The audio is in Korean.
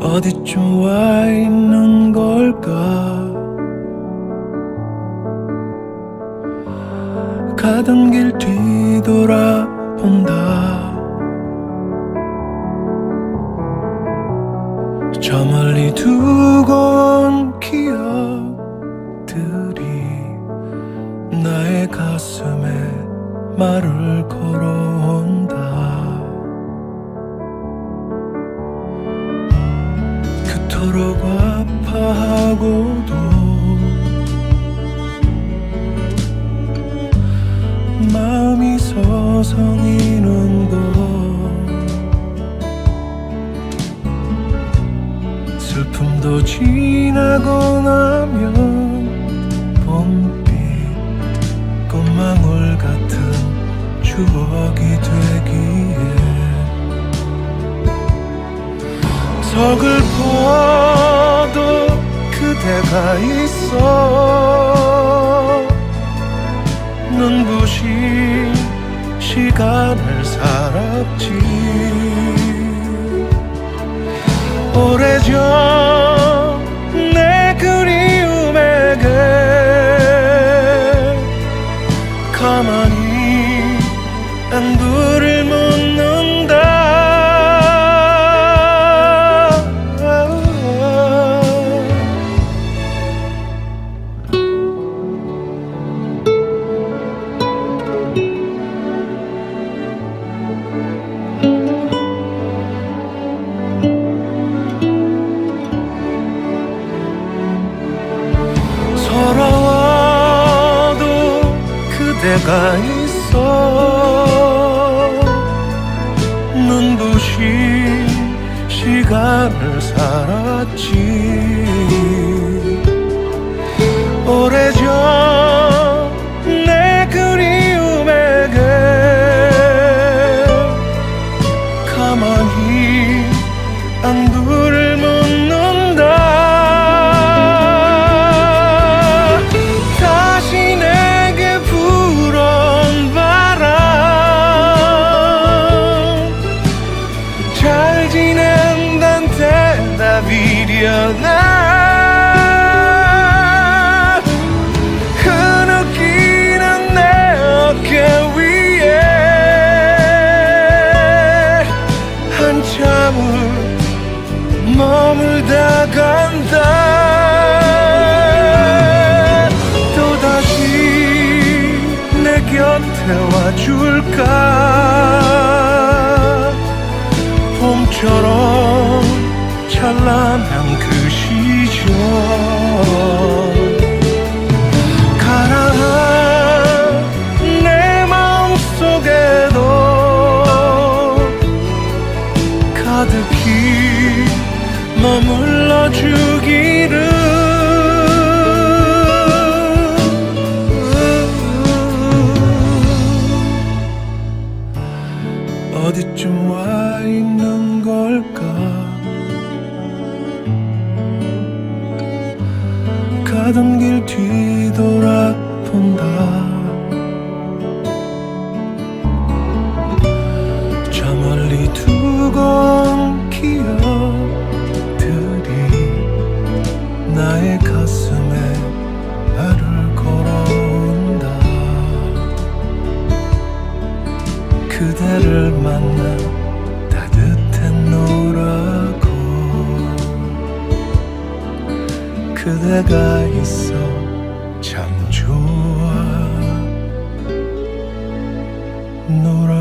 어디쯤 와 있는 걸까? 가던 길 뒤돌아본다. 저 멀리 두고 온 기억들이 나의 가슴에 말을 걸어온다 그토록 아파하고도 마음이 서성이는 것. 슬픔도 지나고 나면 서글퍼도 그대가 있어. 눈부신 시간을 살았지. 오래전 그대가 있어. 눈부신 시간을 살았지. 오래전 머물다 간다. 또다시 내 곁에 와줄까? 봄처럼 어디쯤 와 있는 걸까? 가던 길 뒤돌아본다 그대를 만나 따뜻한 노라고 그대가 있어 참 좋아. 놀아